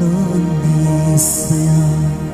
loneliness now.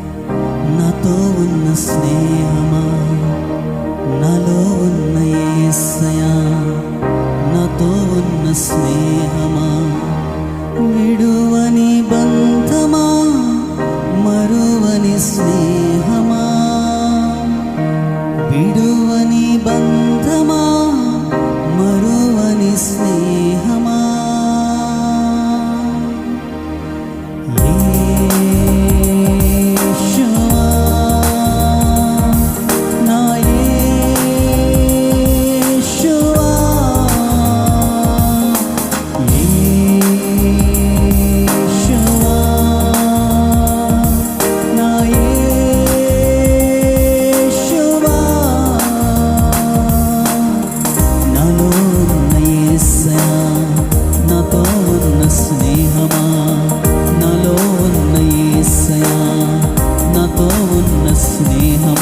സ്നേഹം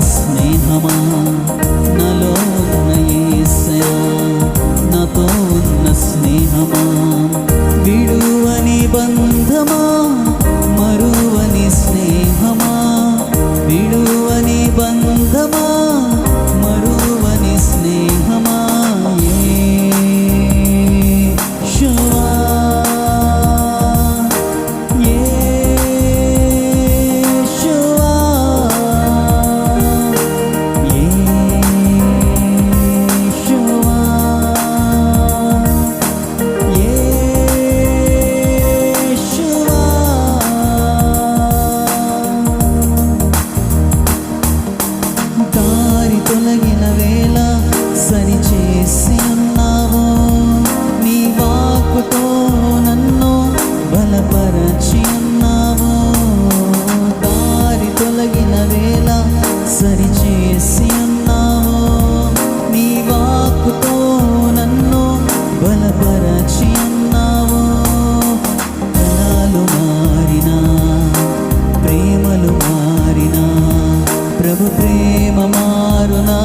സ്നേഹമാ. ప్రేమలు మారినా ప్రేమలు మారినా ప్రభు ప్రేమ మారునా.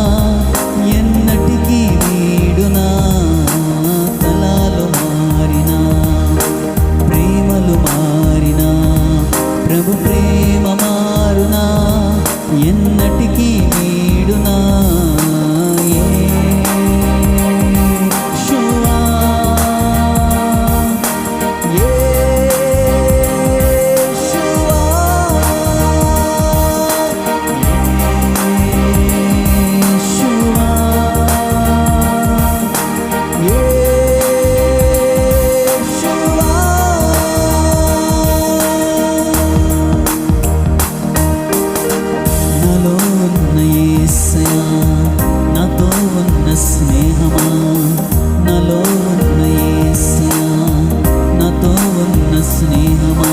దీనమా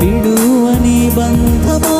విడువని బంధమా?